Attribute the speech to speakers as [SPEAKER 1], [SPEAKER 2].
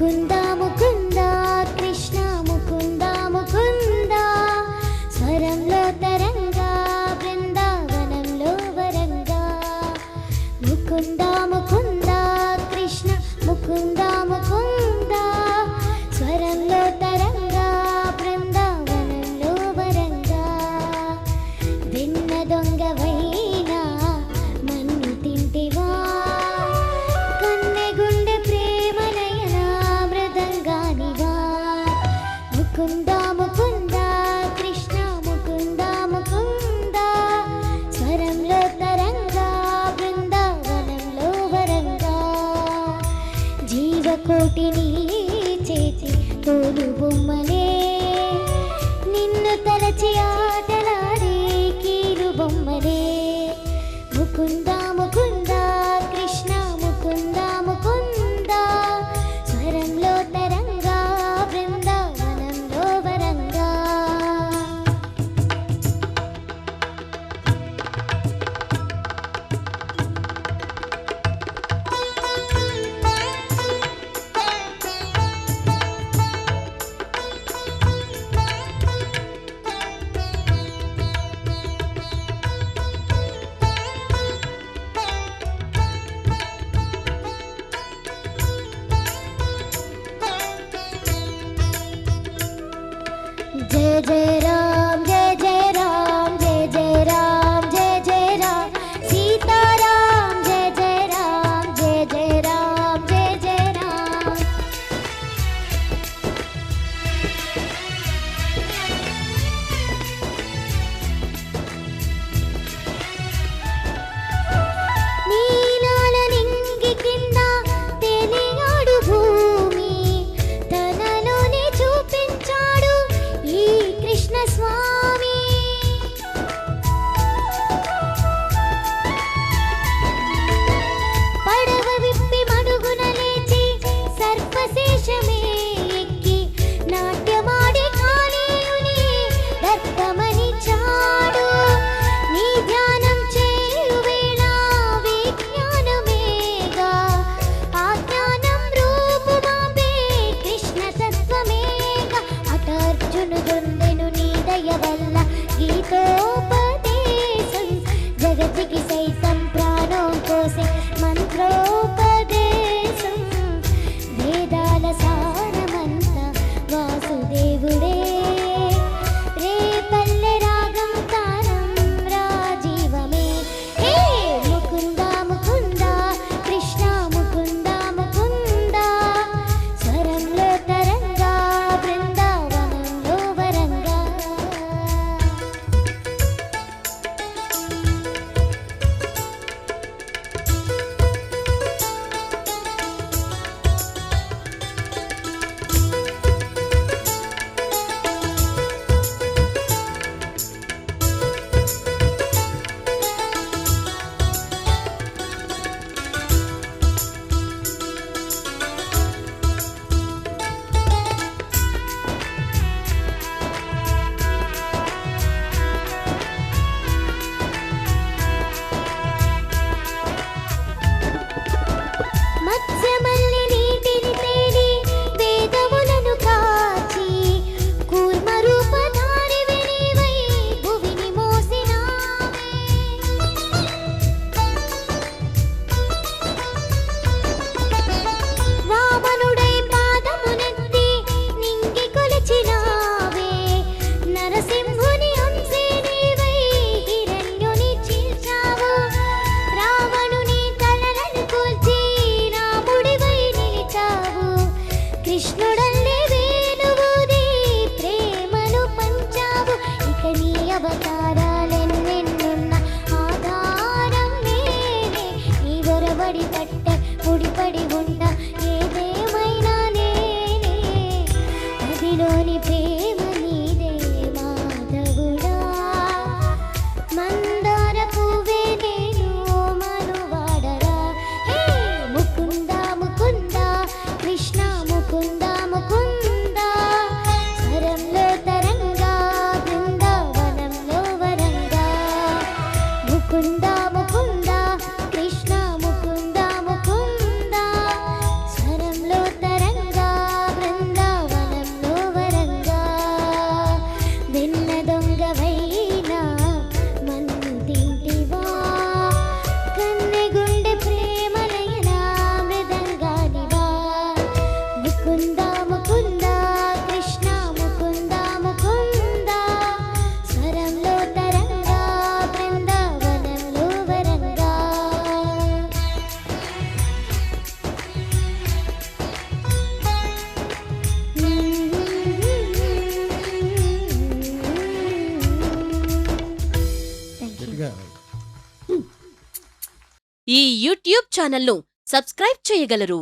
[SPEAKER 1] ముకుందా ముకుంద కోటిని చేతి తోలు బొమ్మలే
[SPEAKER 2] ఈ యూట్యూబ్ ఛానల్ను సబ్స్క్రైబ్ చేయగలరు.